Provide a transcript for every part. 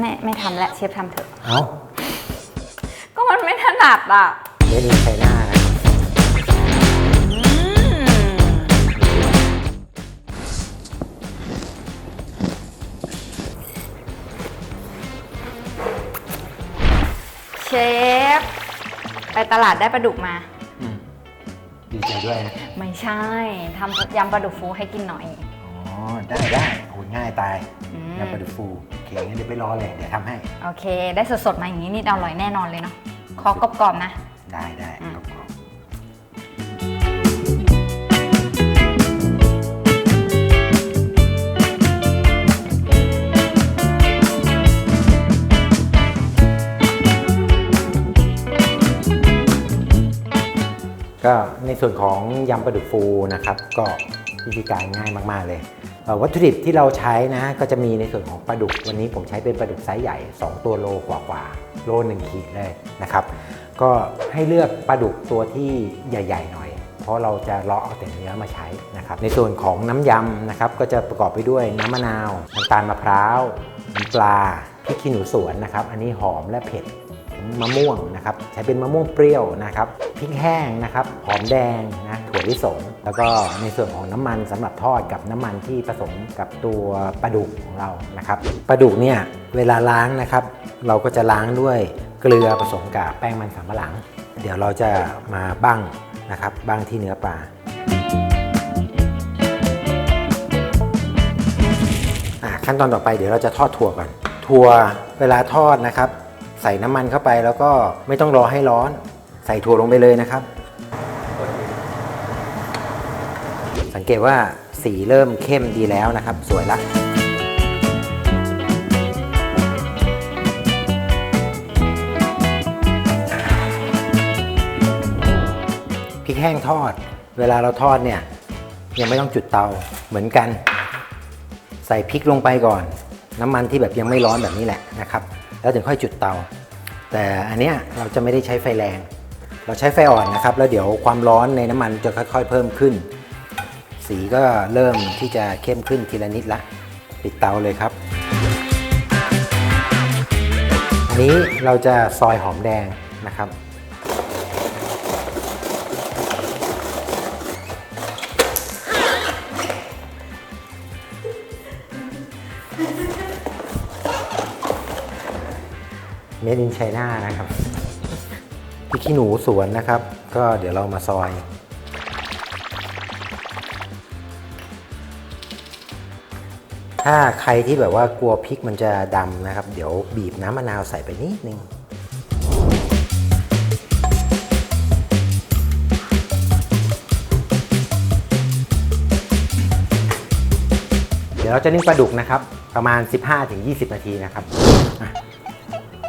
ไม่ไม่ทำแล้วเชฟทำเถอะ เอาก็มันไม่ถนัดอะเมดินไชน่านะครับเชฟ ไปตลาดได้ปลาดุกมา อืมดีใจด้วยนะไม่ใช่ทำยำปลาดุกฟูให้กินหน่อย อ๋อ ได้ได้โอ้ย ง่ายตายอืมยำปลาดุกฟูโอเคงั้นเดี๋ยวไปรอเลย เดี๋ยวทำให้ โอเค ได้สดๆมาอย่างนี้นี่อร่อยแน่นอนเลยเนาะขอกรอบๆนะ ได้ได้อืม ครับผมก็ในส่วนของยำปลาดุกฟูนะครับ ก็วิธีการง่ายมาก ๆ เลยเอ่อ วัตถุดิบที่เราใช้นะก็จะมีในส่วนของปลาดุก วันนี้ผมใช้เป็นปลาดุกไซส์ใหญ่ 2 ตัวโลกว่าๆโลหนึ่งขีดเลยนะครับ ก็ให้เลือกปลาดุกตัวที่ใหญ่ ๆ หน่อย เพราะเราจะเลาะเอาแต่เนื้อมาใช้นะครับ ในส่วนของน้ำยำนะครับก็จะประกอบไปด้วยน้ำมะนาวน้ำตาลมะพร้าวน้ำปลาพริกขี้หนูสวนนะครับ อันนี้หอมและเผ็ดมะม่วงนะครับใช้เป็นมะม่วงเปรี้ยวนะครับพริกแห้งนะครับหอมแดงนะถั่วลิสง แล้วก็ในส่วนของน้ำมันสำหรับทอดกับน้ำมันที่ผสมกับตัวปลาดุกของเรานะครับปลาดุกเนี่ยเวลาล้างนะครับ เราก็จะล้างด้วยเกลือผสมกับแป้งมันสำปะหลัง เดี๋ยวเราจะมาบ้างนะครับบ้างที่เนื้อปลาขั้นตอนต่อไปเดี๋ยวเราจะทอดถั่วก่อนถั่วเวลาทอดนะครับ ใส่น้ำมันเข้าไปแล้วก็ไม่ต้องรอให้ร้อน ใส่ถั่วลงไปเลยนะครับ สังเกตว่าสีเริ่มเข้มดีแล้วนะครับ สวยละพริกแห้งทอด เวลาเราทอดเนี่ย ยังไม่ต้องจุดเตาเหมือนกัน ใส่พริกลงไปก่อน น้ำมันที่แบบยังไม่ร้อนแบบนี้แหละนะครับ แล้วถึงค่อยจุดเตา แต่อันเนี้ยเราจะไม่ได้ใช้ไฟแรง เราใช้ไฟอ่อนนะครับ แล้วเดี๋ยวความร้อนในน้ำมันจะค่อย ๆ เพิ่มขึ้น สีก็เริ่มที่จะเข้มขึ้นทีละนิดละ ปิดเตาเลยครับอันนี้เราจะซอยหอมแดงนะครับเมดินไชน่านะครับพริกขี้หนูสวนนะครับ ก็เดี๋ยวเรามาซอย ถ้าใครที่แบบว่ากลัวพริกมันจะดำนะครับ เดี๋ยวบีบน้ำมะนาวใส่ไปนิดนึงเดี๋ยวเราจะนึ่งปลาดุกนะครับ ประมาณ 15-20 นาทีนะครับอะ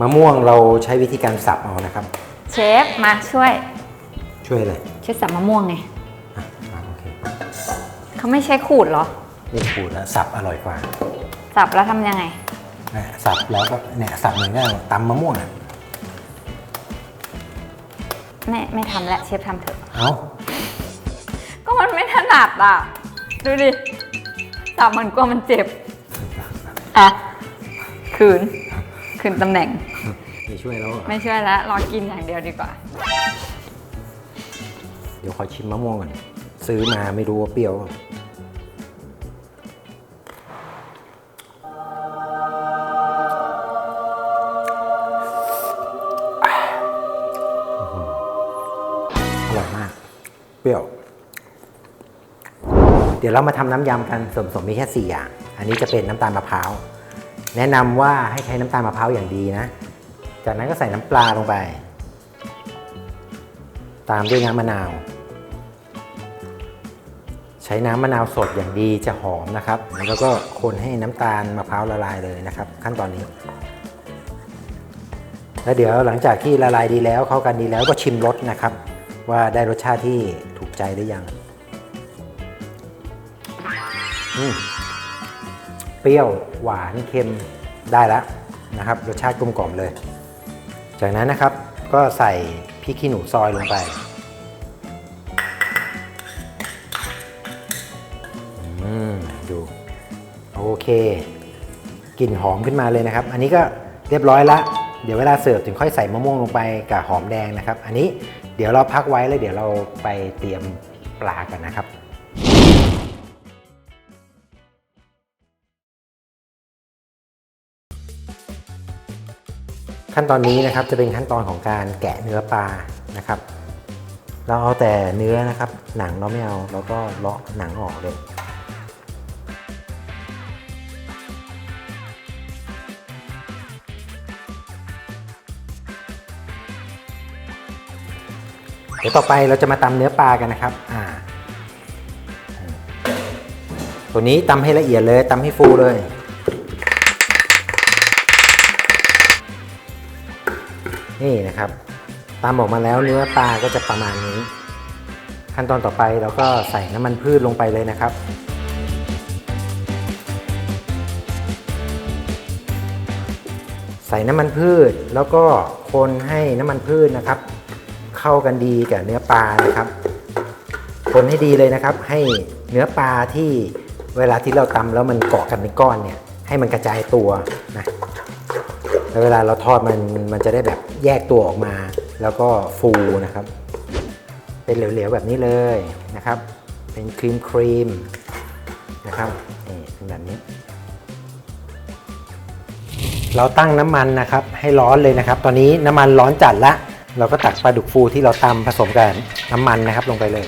มะม่วงเราใช้วิธีการสับเอานะครับ เชฟมาช่วย ช่วยเลยช่วยสับมะม่วงไงอะอะโอเคเขาไม่ใช้ขูดเหรอ นี่ขูดแล้วสับอร่อยกว่า สับแล้วทำยังไงเนี่ยสับแล้วก็เนี่ยสับเหมือนกับตำมะม่วงอะไม่ไม่ทำแล้วเชฟทำเถอะ เอาก็มันไม่ถนัดอะ ดูดิสับเหมือนกลัวมันเจ็บ อะ คืน คืนตำแหน่ง ไม่ช่วยแล้วไม่ช่วยแล้ว รอกินอย่างเดียวดีกว่า เดี๋ยวขอชิมมะม่วงก่อนซื้อมาไม่รู้ว่าเปรี้ยวอ อร่อยมาก เปรี้ยว เดี๋ยวเรามาทำน้ำยำกันส่วนผสมมีแค่ 4 อย่าง อันนี้จะเป็นน้ำตาลมะพร้าว แนะนำว่าให้ใช้น้ำตาลมะพร้าวอย่างดีนะ จากนั้นก็ใส่น้ำปลาลงไป ตามด้วยน้ำมะนาว ใช้น้ำมะนาวสดอย่างดีจะหอมนะครับ แล้วก็คนให้น้ำตาลมะพร้าวละลายเลยนะครับ ขั้นตอนนี้แล้วเดี๋ยวหลังจากที่ละลายดีแล้วเข้ากันดีแล้วก็ชิมรสนะครับ ว่าได้รสชาติที่ถูกใจหรือยัง เปรี้ยวหวานเค็มได้แล้วนะครับ รสชาติกลมกล่อมเลย จากนั้นนะครับก็ใส่พริกขี้หนูซอยลงไปอืมดู โอเคกลิ่นหอมขึ้นมาเลยนะครับ อันนี้ก็เรียบร้อยละ เดี๋ยวเวลาเสิร์ฟถึงค่อยใส่มะม่วงลงไปกับหอมแดงนะครับ อันนี้ ดี๋ยวเราพักไว้แล้วเดี๋ยวเราไปเตรียมปลากันนะครับขั้นตอนนี้นะครับจะเป็นขั้นตอนของการแกะเนื้อปลานะครับ เราเอาแต่เนื้อนะครับ หนังเราไม่เอาเราก็เลาะหนังออกเลย เดี๋ยวต่อไปเราจะมาตำเนื้อปลากันนะครับอ่าตัวนี้ตำให้ละเอียดเลยตำให้ฟูเลยนี่นะครับตามออกมาแล้วเนื้อปลาก็จะประมาณนี้ ขั้นตอนต่อไปเราก็ใส่น้ำมันพืชลงไปเลยนะครับ ใส่น้ำมันพืชแล้วก็คนให้น้ำมันพืชนะครับ เข้ากันดีกับเนื้อปลานะครับ คนให้ดีเลยนะครับ ให้เนื้อปลาที่เวลาที่เราตำแล้วมันเกาะกันเป็นก้อนเนี่ย ให้มันกระจายตัวนะแล้วเวลาเราทอดมันมันจะได้แบบแยกตัวออกมา แล้วก็ฟูนะครับ เป็นเหลวๆแบบนี้เลยนะครับ เป็นครีมครีมนะครับนี่เป็นแบบนี้ เราตั้งน้ำมันนะครับ ให้ร้อนเลยนะครับ ตอนนี้น้ำมันร้อนจัดละ เราก็ตักปลาดุกฟูที่เราตำผสมกับน้ำมันนะครับลงไปเลย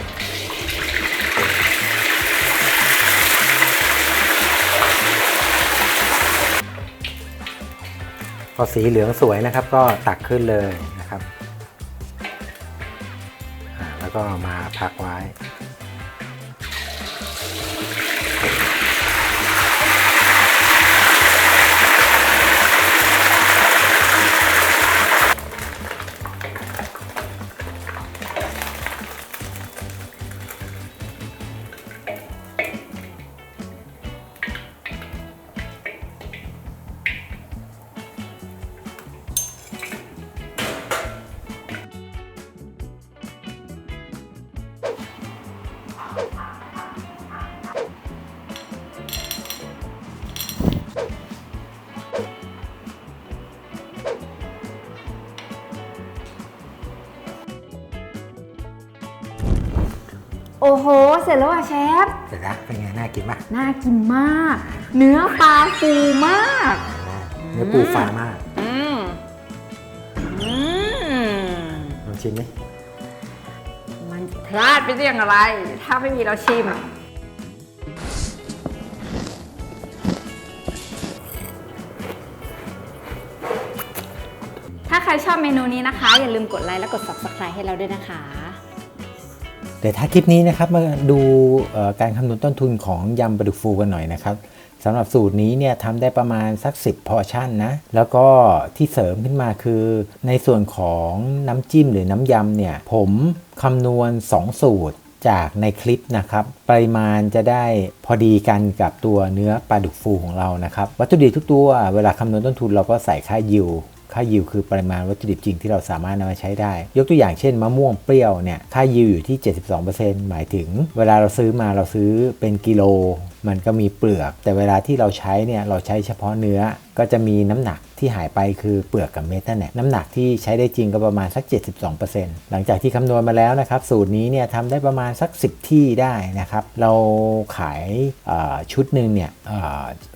พอสีเหลืองสวยนะครับก็ตักขึ้นเลยนะครับ แล้วก็มาพักไว้ โอ้โห เสร็จแล้วอะเชฟ เสร็จแล้วเป็นไงน่ากินปะน่ากินมาก เนื้อปลาฟูมาก เนื้อปูฟ้ามากอืมอืมลองชิมดิมันพลาดไปได้อย่างไร ถ้าไม่มีเราชิมถ้าใครชอบเมนูนี้นะคะ อย่าลืมกดไลค์และกด subscribe ให้เราด้วยนะคะ แต่ถ้าคลิปนี้นะครับมาดูการคำนวณต้นทุนของยำปลาดุกฟูกันหน่อยนะครับสำหรับสูตรนี้เนี่ยทำได้ประมาณสัก 10 พอชั่นนะ แล้วก็ที่เสริมขึ้นมาคือ ในส่วนของน้ำจิ้มหรือน้ำยำเนี่ย ผมคำนวณ 2 สูตรจากในคลิปนะครับ ปริมาณจะได้พอดีกันกับตัวเนื้อปลาดุกฟูของเรานะครับ วัตถุดิบทุกตัวเวลาคำนวณต้นทุนเราก็ใส่ค่ายิว ค่ายิวคือปริมาณวัตถุดิบจริงที่เราสามารถนำมาใช้ได้ ยกตัวอย่างเช่นมะม่วงเปรี้ยวเนี่ยค่ายิวอยู่ที่ 72%หมายถึง เวลาเราซื้อมาเราซื้อเป็นกิโล มันก็มีเปลือก แต่เวลาที่เราใช้เนี่ยเราใช้เฉพาะเนื้อก็จะมีน้ำหนักที่หายไปคือเปลือกกับเม็ดนั่นแหละน้ำหนักที่ใช้ได้จริงก็ประมาณสัก 72%หลังจากที่คำนวณมาแล้วนะครับ สูตรนี้เนี่ยทำได้ประมาณสัก 10 ที่ได้นะครับ เราขายชุดหนึ่งเนี่ยเ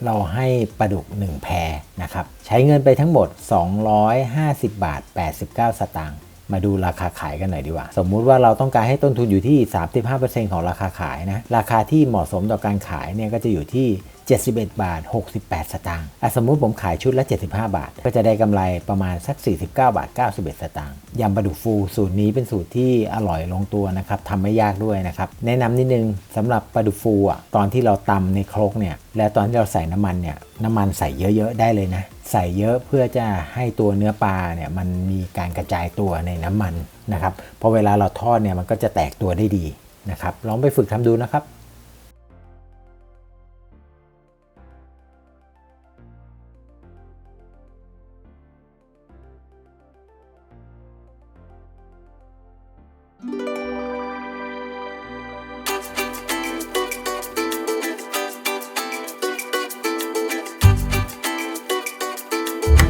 เราให้ปลาดุก 1 แพรนะครับ ใช้เงินไปทั้งหมด 250 บาท 89 สตางค์ มาดูราคาขายกันหน่อยดีกว่า สมมุติว่าเราต้องการให้ต้นทุนอยู่ที่ 35%ของราคาขายนะ ราคาที่เหมาะสมต่อการขายเนี่ยก็จะอยู่ที่ 71 บาท 68 สตางค์อะสมมุติผมขายชุดละ 75 บาท ก็จะได้กำไรประมาณสัก 49 บาท 91 สตางค์ยำปลาดุกฟูสูตรนี้เป็นสูตรที่อร่อยลงตัวนะครับทำไม่ยากด้วยนะครับ แนะนำนิดนึงสำหรับปลาดุกฟูอะตอนที่เราตำในครกเนี่ยและตอนที่เราใส่น้ำมันเนี่ยน้ำมันใส่เยอะๆได้เลยนะ ใส่เยอะเพื่อจะให้ตัวเนื้อปลาเนี่ยมันมีการกระจายตัวในน้ำมันนะครับพอเวลาเราทอดเนี่ยมันก็จะแตกตัวได้ดีนะครับลองไปฝึกทำดูนะครับ